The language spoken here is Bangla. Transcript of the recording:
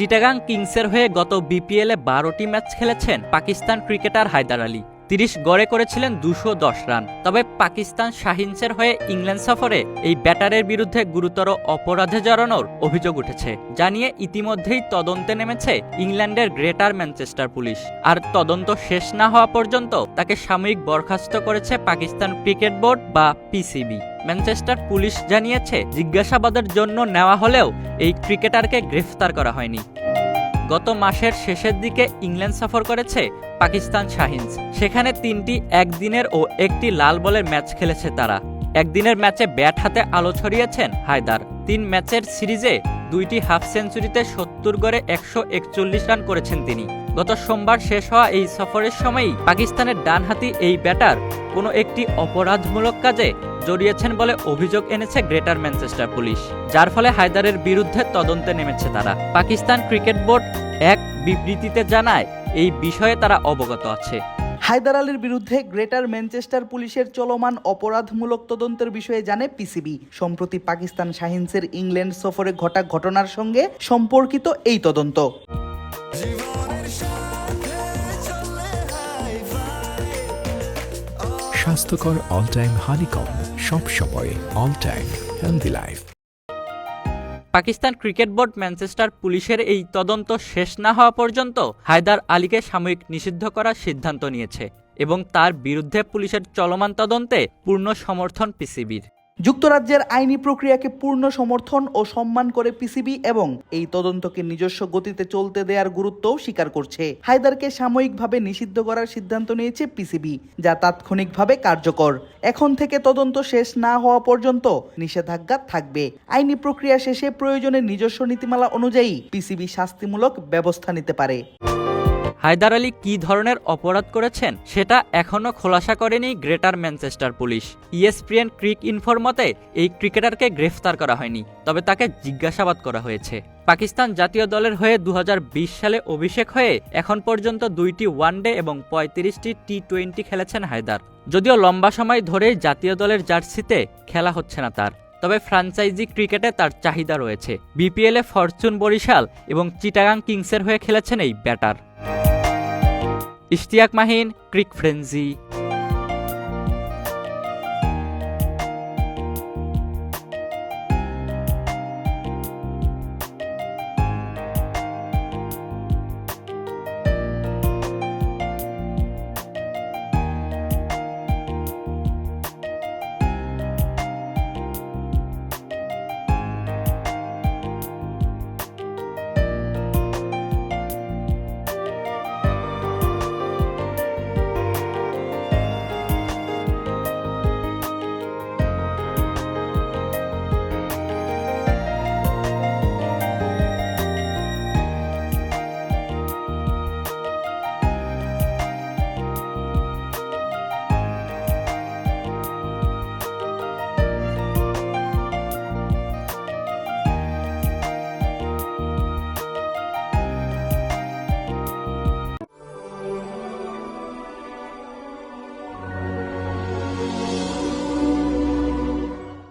চিটাগাং কিংসের হয়ে গত বিপিএলে বারোটি ম্যাচ খেলেছেন পাকিস্তান ক্রিকেটার হায়দার আলী। তিরিশ গড়ে করেছিলেন দুশো দশ রান। তবে পাকিস্তান শাহিনসের হয়ে ইংল্যান্ড সফরে এই ব্যাটারের বিরুদ্ধে গুরুতর অপরাধে জড়ানোর অভিযোগ উঠেছে জানিয়ে ইতিমধ্যেই তদন্তে নেমেছে ইংল্যান্ডের গ্রেটার ম্যানচেস্টার পুলিশ। আর তদন্ত শেষ না হওয়া পর্যন্ত তাকে সাময়িক বরখাস্ত করেছে পাকিস্তান ক্রিকেট বোর্ড বা পিসিবি। ম্যানচেস্টার পুলিশ জানিয়েছে, জিজ্ঞাসাবাদের জন্য নেওয়া হলেও এই ক্রিকেটারকে গ্রেফতার করা হয়নি। গত মাসের শেষের দিকে ইংল্যান্ড সফর করেছে পাকিস্তান শাহিনস। সেখানে তিনটি একদিনের ও একটি লাল বলের ম্যাচ খেলেছে তারা। একদিনের ম্যাচে ব্যাট হাতে আলো ছড়িয়েছেন হায়দার। তিন ম্যাচের সিরিজে দুইটি হাফ সেঞ্চুরিতে সত্তর গড়ে একশো একচল্লিশ রান করেছেন তিনি। গত সোমবার শেষ হওয়া এই সফরের সময়ই পাকিস্তানের ডানহাতি এই ব্যাটার কোনো একটি অপরাধমূলক কাজে জড়িয়েছেন বলে অভিযোগ এনেছে গ্রেটার ম্যানচেস্টার পুলিশ, যার ফলে হায়দারের বিরুদ্ধে তদন্তে নেমেছে তারা। পাকিস্তান ক্রিকেট বোর্ড এক বিবৃতিতে জানায় এই বিষয়ে তারা অবগত আছে। হায়দার আলীর বিরুদ্ধে গ্রেটার ম্যানচেস্টার পুলিশের চলমান অপরাধমূলক তদন্তের বিষয়ে জানে পিসিবি। সম্প্রতি পাকিস্তান শাহিনসের ইংল্যান্ড সফরে ঘটা ঘটনার সঙ্গে সম্পর্কিত এই তদন্ত। স্বাস্থ্যকর অল টাইম হানিকম সব সময় all time healthy life Pakistan cricket board Manchester পুলিশের এই তদন্ত শেষ না হওয়া পর্যন্ত হায়দার আলীকে সাময়িক নিষিদ্ধ করার সিদ্ধান্ত নিয়েছে এবং তার বিরুদ্ধে পুলিশের চলমান তদন্তে পূর্ণ সমর্থন পিসিবির। যুক্তরাজ্যের আইনি প্রক্রিয়াকে পূর্ণ সমর্থন ও সম্মান করে পিসিবি এবং এই তদন্তকে নিজস্ব গতিতে চলতে দেওয়ার গুরুত্বও স্বীকার করছে। হায়দারকে সাময়িকভাবে নিষিদ্ধ করার সিদ্ধান্ত নিয়েছে পিসিবি যা তাৎক্ষণিকভাবে কার্যকর। এখন থেকে তদন্ত শেষ না হওয়া পর্যন্ত নিষেধাজ্ঞা থাকবে। আইনি প্রক্রিয়া শেষে প্রয়োজনে নিজস্ব নীতিমালা অনুযায়ী পিসিবি শাস্তিমূলক ব্যবস্থা নিতে পারে। হায়দার আলী কী ধরনের অপরাধ করেছেন সেটা এখনও খোলাসা করেনি Greater Manchester police. ESPN Cric ইনফোর মতে, এই ক্রিকেটারকে গ্রেফতার করা হয়নি, তবে তাকে জিজ্ঞাসাবাদ করা হয়েছে। পাকিস্তান জাতীয় দলের হয়ে দু হাজার বিশ সালে অভিষেক হয়ে এখন পর্যন্ত দুইটি ওয়ানডে এবং পঁয়ত্রিশটি টি টোয়েন্টি খেলেছেন হায়দার। যদিও লম্বা সময় ধরেই জাতীয় দলের জার্সিতে খেলা হচ্ছে না তার, তবে ফ্রাঞ্চাইজি ক্রিকেটে তার চাহিদা রয়েছে। বিপিএলে ফরচুন বরিশাল এবং চিটাগাং কিংসের হয়ে খেলেছেন এই batter. Ishtiaq Mahin Cric Frenzy